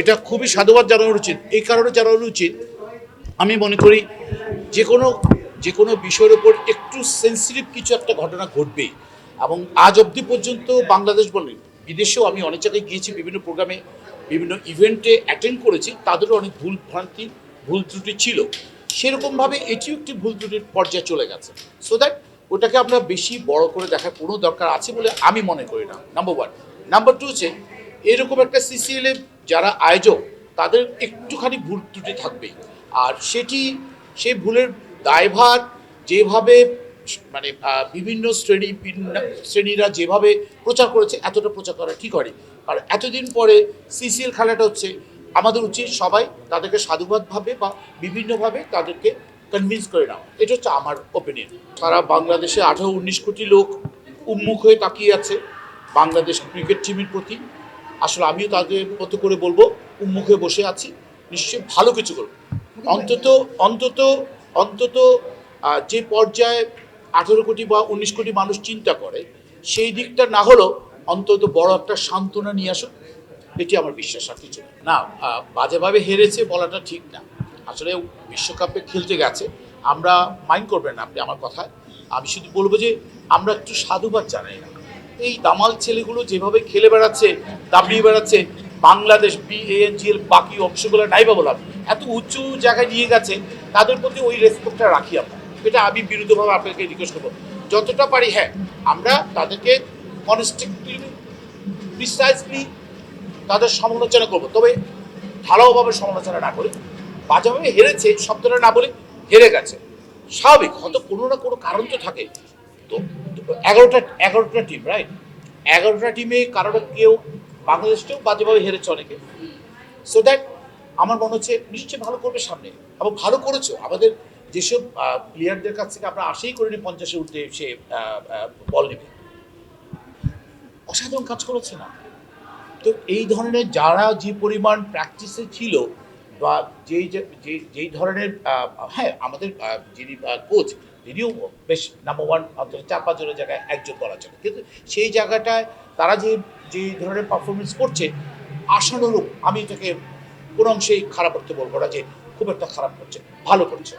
এটা খুবই সাধুবাদ জানানো উচিত। এই কারণে জানানো উচিত, আমি মনে করি যে কোনো যে কোনো বিষয়ের উপর একটু সেন্সিটিভ কিছু একটা ঘটনা ঘটবেই। এবং আজ অবধি পর্যন্ত বাংলাদেশ বলেন, বিদেশেও আমি অনেক জায়গায় গিয়েছি, বিভিন্ন প্রোগ্রামে বিভিন্ন ইভেন্টে অ্যাটেন্ড করেছি, তাদেরও অনেক ভুল ভ্রান্তি, ভুল ত্রুটি ছিল। সেরকমভাবে এটিও একটি ভুল ত্রুটির পর্যায়ে চলে গেছে। সো দ্যাট ওটাকে আমরা বেশি বড় করে দেখার কোনো দরকার আছে বলে আমি মনে করি না নাম্বার ওয়ান নাম্বার টু হচ্ছে, এরকম একটা সিসিএল যারা আয়োজক, তাদের একটুখানি ভুল ত্রুটি থাকবেই। আর সেটি সেই ভুলের দায়ভার যেভাবে মানে বিভিন্ন শ্রেণি শ্রেণীরা যেভাবে প্রচার করেছে, এতটা প্রচার করা ঠিক হয়নি। আর এতদিন পরে সিসিএল খেলাটা হচ্ছে, আমাদের উচিত সবাই তাদেরকে সাধুবাদভাবে বা বিভিন্নভাবে তাদেরকে কনভিন্স করে নেওয়া। এটা হচ্ছে আমার ওপিনিয়ন সারা বাংলাদেশে আঠারো, উনিশ কোটি লোক উন্মুখ হয়ে তাকিয়ে আছে বাংলাদেশ ক্রিকেট টিমের প্রতি। আসলে আমিও তাদের মতো করে বলব উন্মুখে বসে আছি, নিশ্চয়ই ভালো কিছু করব। অন্তত অন্তত অন্তত যে পর্যায়ে আঠেরো কোটি বা উনিশ কোটি মানুষ চিন্তা করে, সেই দিকটা না হলেও অন্তত বড় একটা সান্ত্বনা নিয়ে আসুক, এটি আমার বিশ্বাস আর কিছু না। বাজেভাবে হেরেছে বলাটা ঠিক না। আসলে বিশ্বকাপে খেলতে গেছে, আমরা মাইন্ড করবেন না আপনি আমার কথায়। আমি শুধু বলব যে আমরা একটু সাধুবাদ জানাই না। এই দামাল ছেলেগুলো যেভাবে খেলে বেড়াচ্ছে দাপিয়ে বেড়াচ্ছে, বাংলাদেশ বিএনজিএল বাকি অংশগুলো নাই বা বললাম এত উঁচু জায়গায় নিয়ে গেছে, তাদের প্রতি ওই রেসপেক্টটা রাখি আমরা। এটা আমি বিরুদ্ধভাবে আপনাকে রিকোয়েস্ট করব। যতটা পারি হ্যাঁ আমরা তাদেরকে কনস্ট্রাকটিভ প্রিসাইজলি তাদের সমালোচনা করব। তবে ঢালাওভাবে সমালোচনা না করে, বাজেভাবে হেরেছে, শব্দটা না বলে হেরে গেছে। স্বাভাবিক, হয়তো কোনো না কোনো কারণ তো থাকে। এগারোটা এগারোটা টিম রাইট এগারোটা টিমে কারোর কেউ বাংলাদেশকেও বাজেভাবে হেরেছে অনেকে। সো দ্যাট আমার মনে হচ্ছে নিশ্চয়ই ভালো করবে সামনে এবং ভালো করেছ আমাদের যেসব প্লেয়ারদের কাছ থেকে আমরা আশাই করিনি পঞ্চাশে উঠতে সে বল নেবে। অসাধারণ কাজ করেছে না। তো এই ধরনের যারা যে পরিমাণ প্র্যাকটিসে ছিল বা যেই যেই ধরনের হ্যাঁ আমাদের যিনি কোচ তিনিও বেশ নাম্বার ওয়ান অন্তত চার পাঁচজনের জায়গায় একজন বলা চলে কিন্তু সেই জায়গাটায় তারা যে যে ধরনের পারফরমেন্স করছে, আশানুরূপ, আমি এটাকে কোনো অংশেই খারাপ করতে বলব না যে খুব একটা খারাপ করছে, ভালো করছে।